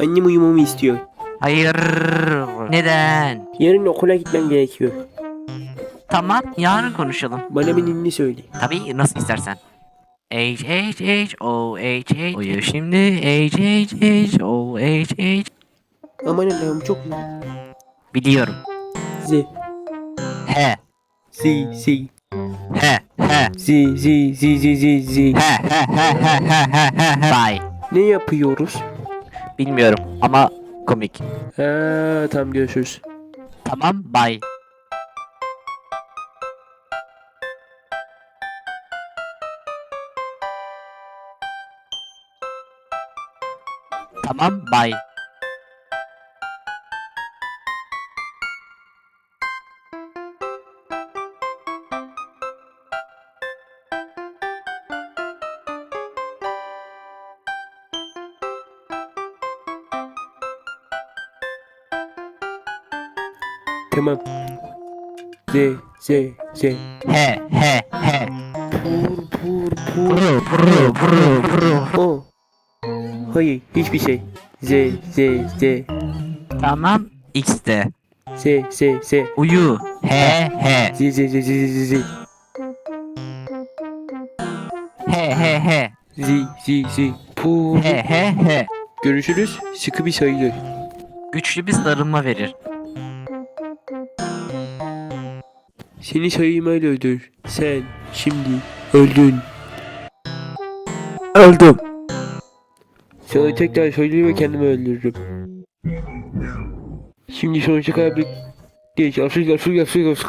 Annem uyumamı istiyor. Hayır. Neden? Yarın okula gitmem gerekiyor. Tamam yarın konuşalım. Bana benimini söyle. Tabii nasıl istersen. H H H O H H Uyu şimdi H H H O H H Aman Allah'ım çok uzun. Biliyorum. Z. He. Z Z. He he. Z Z Z Z Z Z. He he he he he he he. Bye. Ne yapıyoruz? Bilmiyorum ama komik. Ha, tamam görüşürüz. Tamam bye. Tamam bye. Tamam. Z. Z. Z. He he he. Pur pur pur. Puru puru puru puru. O. Hayır hiçbir şey. Z. Z. Z. Tamam X'de. Z. Z. Z. Uyu. He he. Z. Z. Z. Z. Z. Z. He he he. Z. Z. Z. Pur. He he he. Görüşürüz. Sıkı bir sayılır. Güçlü bir sarılma verir. Seni sayıymayla öldür. Sen şimdi öldün. Öldüm. Sana tekrar söyleyeyim ve kendimi öldürürüm. Şimdi sonuca kadar bir... Geç, asıl asıl asıl asıl.